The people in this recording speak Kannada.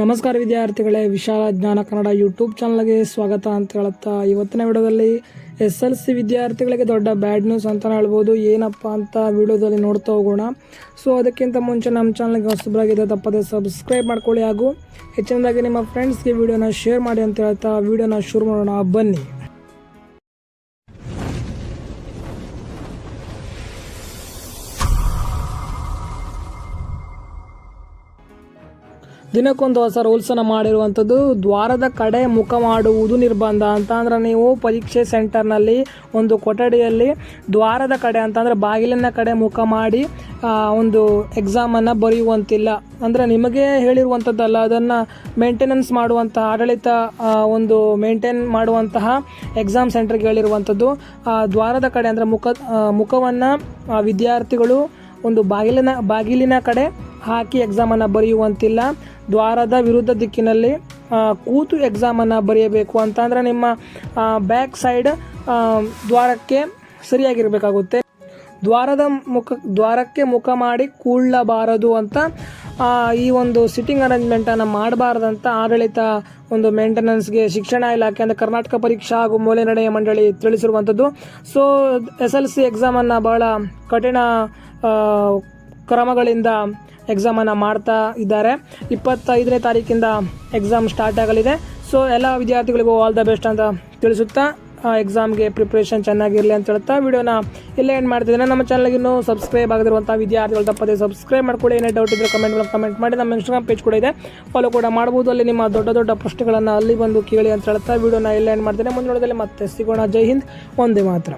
ನಮಸ್ಕಾರ ವಿದ್ಯಾರ್ಥಿಗಳೇ, ವಿಶಾಲ ಜ್ಞಾನ ಕನ್ನಡ ಯೂಟ್ಯೂಬ್ ಚಾನಲ್ಗೆ ಸ್ವಾಗತ ಅಂತ ಹೇಳುತ್ತಾ, ಇವತ್ತಿನ ವಿಡಿಯೋದಲ್ಲಿ ಎಸ್ ಎಲ್ ಸಿ ವಿದ್ಯಾರ್ಥಿಗಳಿಗೆ ದೊಡ್ಡ ಬ್ಯಾಡ್ ನ್ಯೂಸ್ ಅಂತಲೇ ಹೇಳ್ಬೋದು. ಏನಪ್ಪ ಅಂತ ವಿಡಿಯೋದಲ್ಲಿ ನೋಡ್ತಾ ಹೋಗೋಣ. ಸೊ ಅದಕ್ಕಿಂತ ಮುಂಚೆ ನಮ್ಮ ಚಾನಲ್ಗೆ ಹೊಸಬ್ರಾಗಿದೆ ತಪ್ಪದೆ ಸಬ್ಸ್ಕ್ರೈಬ್ ಮಾಡ್ಕೊಳ್ಳಿ ಹಾಗೂ ಹೆಚ್ಚಿನದಾಗಿ ನಿಮ್ಮ ಫ್ರೆಂಡ್ಸ್ಗೆ ವಿಡಿಯೋನ ಶೇರ್ ಮಾಡಿ ಅಂತ ಹೇಳ್ತಾ, ವಿಡಿಯೋನ ಶುರು ಮಾಡೋಣ. ಬನ್ನಿ. ದಿನಕ್ಕೊಂದು ಹೊಸ ರೂಲ್ಸನ್ನು ಮಾಡಿರುವಂಥದ್ದು, ದ್ವಾರದ ಕಡೆ ಮುಖ ಮಾಡುವುದು ನಿರ್ಬಂಧ. ಅಂತ ಅಂದ್ರೆ ನೀವು ಪರೀಕ್ಷೆ ಸೆಂಟರ್ನಲ್ಲಿ ಒಂದು ಕೊಠಡಿಯಲ್ಲಿ ದ್ವಾರದ ಕಡೆ, ಅಂತಂದರೆ ಬಾಗಿಲಿನ ಕಡೆ ಮುಖ ಮಾಡಿ ಒಂದು ಎಕ್ಸಾಮನ್ನು ಬರೆಯುವಂತಿಲ್ಲ. ಅಂದರೆ ನಿಮಗೆ ಹೇಳಿರುವಂಥದ್ದಲ್ಲ, ಅದನ್ನು ಮೇಂಟೆನೆನ್ಸ್ ಮಾಡುವಂತಹ, ಆಡಳಿತ ಒಂದು ಮೇಂಟೈನ್ ಮಾಡುವಂತಹ ಎಕ್ಸಾಮ್ ಸೆಂಟರ್ಗೆ ಹೇಳಿರುವಂಥದ್ದು. ದ್ವಾರದ ಕಡೆ, ಅಂದರೆ ಮುಖ ಮುಖವನ್ನು ವಿದ್ಯಾರ್ಥಿಗಳು ಒಂದು ಬಾಗಿಲಿನ ಬಾಗಿಲಿನ ಕಡೆ ಹಾಕಿ ಎಕ್ಸಾಮನ್ನು ಬರೆಯುವಂತಿಲ್ಲ. ದ್ವಾರದ ವಿರುದ್ಧ ದಿಕ್ಕಿನಲ್ಲಿ ಕೂತು ಎಕ್ಸಾಮನ್ನು ಬರೆಯಬೇಕು ಅಂತಂದರೆ ನಿಮ್ಮ ಬ್ಯಾಕ್ ಸೈಡ್ ದ್ವಾರಕ್ಕೆ ಸರಿಯಾಗಿರಬೇಕಾಗುತ್ತೆ. ದ್ವಾರದ ಮುಖ, ದ್ವಾರಕ್ಕೆ ಮುಖ ಮಾಡಿ ಕೂಳ್ಳಬಾರದು ಅಂತ ಈ ಒಂದು ಸಿಟ್ಟಿಂಗ್ ಅರೇಂಜ್ಮೆಂಟನ್ನು ಮಾಡಬಾರ್ದಂತ ಆಡಳಿತ ಒಂದು ಮೇಂಟೆನೆನ್ಸ್ಗೆ ಶಿಕ್ಷಣ ಇಲಾಖೆ ಅಂದರೆ ಕರ್ನಾಟಕ ಪರೀಕ್ಷಾ ಹಾಗೂ ಮೌಲ್ಯನಿರ್ಣಯ ಮಂಡಳಿ ತಿಳಿಸಿರುವಂಥದ್ದು ಸೊ ಎಸ್ ಎಲ್ ಸಿ ಎಕ್ಸಾಮನ್ನು ಬಹಳ ಕಠಿಣ ಕ್ರಮಗಳಿಂದ ಎಕ್ಸಾಮನ್ನು ಮಾಡ್ತಾ ಇದ್ದಾರೆ. ಇಪ್ಪತ್ತೈದನೇ ತಾರೀಕಿಂದ ಎಕ್ಸಾಮ್ ಸ್ಟಾರ್ಟ್ ಆಗಲಿದೆ. ಸೊ ಎಲ್ಲ ವಿದ್ಯಾರ್ಥಿಗಳಿಗೂ ಆಲ್ ದ ಬೆಸ್ಟ್ ಅಂತ ತಿಳಿಸುತ್ತಾ ಎಕ್ಸಾಮ್ಗೆ ಪ್ರಿಪ್ರೇಷನ್ ಚೆನ್ನಾಗಿರಲಿ ಅಂತ ಹೇಳ್ತಾ ವಿಡಿಯೋನ ಇಲ್ಲೇ ಏನು ಮಾಡ್ತಿದ್ದೇನೆ ನಮ್ಮ ಚಾನಲ್ಗೆ ಇನ್ನೂ ಸಬ್ಸ್ಕ್ರೈಬ್ ಆಗದಿರುವಂಥ ವಿದ್ಯಾರ್ಥಿಗಳು ತಪ್ಪದೆ ಸಬ್ಸ್ಕ್ರೈಬ್ ಮಾಡ್ಕೊಳ್ಳಿ. ಏನೇ ಡೌಟ್ ಇದ್ದರೆ ಕಮೆಂಟ್ ಕಮೆಂಟ್ ಮಾಡಿ. ನಮ್ಮ ಇನ್ಸ್ಟಾಗ್ರಾಮ್ ಪೇಜ್ ಕೂಡ ಇದೆ. ಫಾಲೋ ಕೂಡ ಮಾಡ್ಬೋದು. ಅಲ್ಲಿ ನಿಮ್ಮ ದೊಡ್ಡ ದೊಡ್ಡ ಪ್ರಶ್ನೆಗಳನ್ನು ಅಲ್ಲಿ ಬಂದು ಕೇಳಿ ಅಂತ ಹೇಳ್ತಾ ವಿಡಿಯೋನ ಇಲ್ಲೇ ಏನು ಮಾಡ್ತೇನೆ ಮುಂದಿನ ಮತ್ತೆ ಸಿಗೋಣ. ಜೈ ಹಿಂದ್. ಒಂದೇ ಮಾತ್ರ.